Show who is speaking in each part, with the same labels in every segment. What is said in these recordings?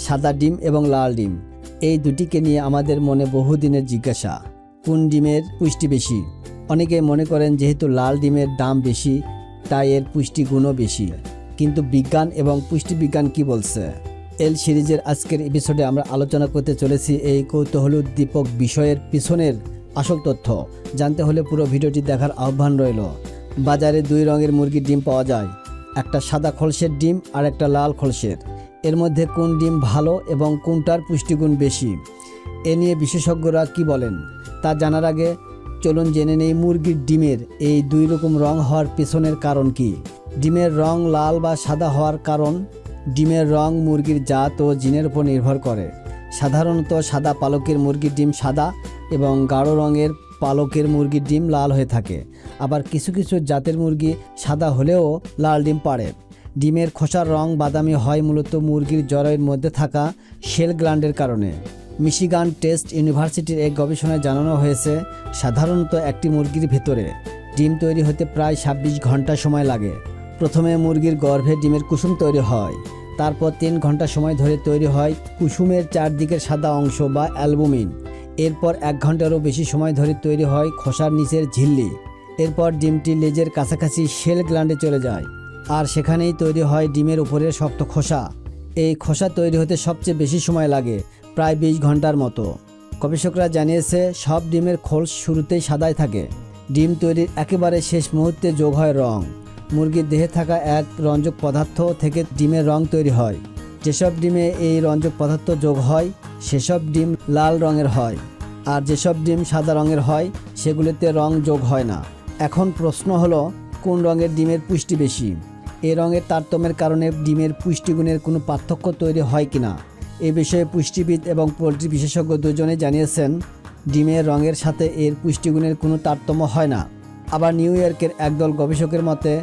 Speaker 1: সাদা ডিম এবং লাল ডিম। এই দুটিকে নিয়ে আমাদের মনে বহুদিনের জিজ্ঞাসা, কোন ডিমের পুষ্টি বেশি? অনেকে মনে করেন যেহেতু লাল ডিমের দাম বেশি, তাই এর পুষ্টিগুণও বেশি। কিন্তু বিজ্ঞান এবং পুষ্টিবিজ্ঞান কি বলছে? এল সিরিজের আজকের এপিসোডে আমরা আলোচনা করতে চলেছি এই কৌতূহল কৌতূহলোদ্দীপক বিষয়ের পিছনের আসল তথ্য। জানতে হলে পুরো ভিডিওটি দেখার আহ্বান রইল। বাজারে দুই রঙের মুরগির ডিম পাওয়া যায়। একটা সাদা খলসের ডিম আর একটা লাল খলসের। এর মধ্যে কোন ডিম ভালো এবং কোনটার পুষ্টিগুণ বেশি? এ নিয়ে বিশেষজ্ঞরা কি বলেন? তা জানার আগে চলুন জেনে নেই মুরগির ডিমের এই দুই রকম রং হওয়ার পেছনের কারণ কি। ডিমের রং লাল বা সাদা হওয়ার কারণ? ডিমের রং মুরগির জাত ও জিনের উপর নির্ভর করে। সাধারণত সাদা পালকের মুরগির ডিম সাদা এবং গাঢ় রঙের পালকের মুরগির ডিম লাল হয়ে থাকে। আবার কিছু কিছু জাতের মুরগি সাদা হলেও লাল ডিম পাড়ে। ডিমের খোসার রং বাদামি হয় মূলত মুরগির জরায়ুর মধ্যে থাকা শেল গ্ল্যান্ডের কারণে। মিশিগান টেস্ট ইউনিভার্সিটির এক গবেষণায় জানানো হয়েছে, সাধারণত একটি মুরগির ভেতরে ডিম তৈরি হতে প্রায় ছাব্বিশ ঘণ্টা সময় লাগে। প্রথমে মুরগির গর্ভে ডিমের কুসুম তৈরি হয়, তারপর তিন ঘণ্টা সময় ধরে তৈরি হয় কুসুমের চারদিকের সাদা অংশ বা অ্যালবুমিন। এরপর এক ঘন্টারও বেশি সময় ধরে তৈরি হয় খোসার নিচের ঝিল্লি। এরপর ডিমটি লেজের কাছাকাছি শেল গ্ল্যান্ডে চলে যায়। আর সেখানেই তৈরি হয় ডিমের উপরের শক্ত খোসা। এই খোসা তৈরি হতে সবচেয়ে বেশি সময় লাগে, প্রায় বিশ ঘণ্টার মতো। গবেষকরা জানিয়েছে, সব ডিমের খোল শুরুতেই সাদাই থাকে। ডিম তৈরির একেবারে শেষ মুহূর্তে যোগ হয় রং। মুরগির দেহে থাকা এক রঞ্জক পদার্থ থেকে ডিমের রং তৈরি হয়। যেসব ডিমে এই রঞ্জক পদার্থ যোগ হয়, সেসব ডিম লাল রঙের হয়। আর যেসব ডিম সাদা রঙের হয়, সেগুলিতে রং যোগ হয় না। এখন প্রশ্ন হলো, কোন রঙের ডিমের পুষ্টি বেশি? এ রঙের তারতম্যের কারণে ডিমের পুষ্টিগুণের কোনো পার্থক্য তৈরি হয় কিনা এ বিষয়ে পুষ্টিবিদ এবং পোলট্রি বিশেষজ্ঞ দুজনে জানিয়েছেন, ডিমের রঙের সাথে এর পুষ্টিগুণের কোনো তারতম্য হয় না। আবার নিউ ইয়র্কের একদল গবেষকের মতে,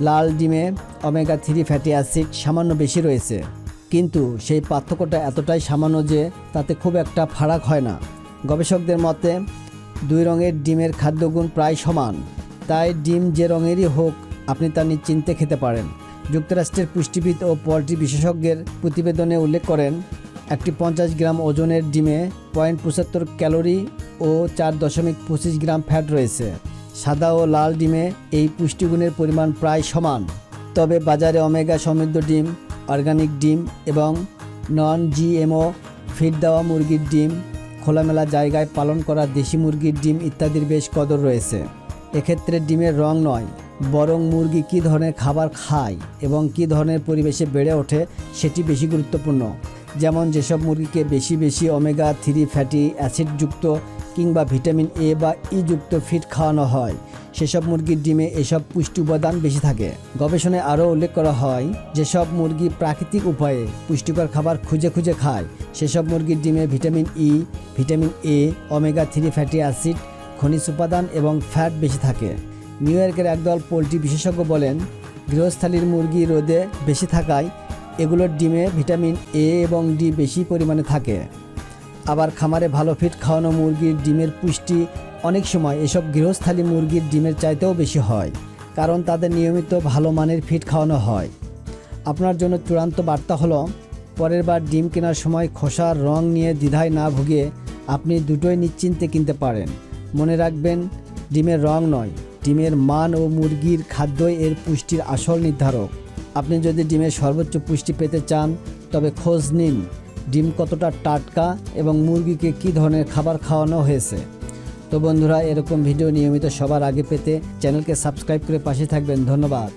Speaker 1: লাল ডিমে অমেগা থ্রি ফ্যাটি অ্যাসিড সামান্য বেশি রয়েছে। কিন্তু সেই পার্থক্যটা এতটাই সামান্য যে তাতে খুব একটা ফারাক হয় না। গবেষকদের মতে, দুই রঙের ডিমের খাদ্যগুণ প্রায় সমান। তাই ডিম যে রঙেরই হোক আপনি তা নিশ্চিন্তে খেতে পারেন। যুক্তরাষ্ট্রের পুষ্টিবিদ ও পোলট্রি বিশেষজ্ঞের প্রতিবেদনে উল্লেখ করেন, একটি পঞ্চাশ গ্রাম ওজনের ডিমে পয়েন্ট পঁচাত্তর ক্যালোরি ও চার দশমিক পঁচিশ গ্রাম ফ্যাট রয়েছে। সাদা ও লাল ডিমে এই পুষ্টিগুণের পরিমাণ প্রায় সমান। তবে বাজারে অমেগা সমৃদ্ধ ডিম, অর্গানিক ডিম এবং নন জিএমও ফিড দেওয়া মুরগির ডিম, খোলামেলা জায়গায় পালন করা দেশি মুরগির ডিম ইত্যাদির বেশ কদর রয়েছে। এক্ষেত্রে ডিমের রং নয় বরং মুরগি কী ধরনের খাবার খায় এবং কী ধরনের পরিবেশে বেড়ে ওঠে সেটি বেশি গুরুত্বপূর্ণ। যেমন যেসব মুরগিকে বেশি বেশি ওমেগা থ্রি ফ্যাটি অ্যাসিডযুক্ত কিংবা ভিটামিন এ বা ই যুক্ত ফিড খাওয়ানো হয়, সেসব মুরগির ডিমে এসব পুষ্টি উপাদান বেশি থাকে। গবেষণায় আরও উল্লেখ করা হয়, যেসব মুরগি প্রাকৃতিক উপায়ে পুষ্টিকর খাবার খুঁজে খুঁজে খায়, সেসব মুরগির ডিমে vitamin E, vitamin A, omega three fatty acid, খনিজ উপাদান এবং ফ্যাট বেশি থাকে। নিউ ইয়র্কের একদল পোলট্রি বিশেষজ্ঞ বলেন, গৃহস্থালির মুরগি রোদে বেশি থাকায় এগুলোর ডিমে ভিটামিন এ এবং ডি বেশি পরিমাণে থাকে। আবার খামারে ভালো ফিট খাওয়ানো মুরগির ডিমের পুষ্টি অনেক সময় এসব গৃহস্থালী মুরগির ডিমের চাইতেও বেশি হয়, কারণ তাদের নিয়মিত ভালো মানের ফিট খাওয়ানো হয়। আপনার জন্য চূড়ান্ত বার্তা হলো, পরের বার ডিম কেনার সময় খোসার রং নিয়ে দ্বিধায় না ভুগিয়ে আপনি দুটোই নিশ্চিন্তে কিনতে পারেন। মনে রাখবেন, ডিমের রং নয় ডিমের মান ও মুরগির খাদ্য এর পুষ্টির আসল নির্ধারক। আপনি যদি ডিমের সর্বোচ্চ পুষ্টি পেতে চান, তবে খোঁজ নিন ডিম কতটা টাটকা এবং মুরগিকে কী ধরনের খাবার খাওয়ানো হয়েছে। তো বন্ধুরা, এরকম ভিডিও নিয়মিত সবার আগে পেতে চ্যানেলকে সাবস্ক্রাইব করে পাশে থাকবেন। ধন্যবাদ।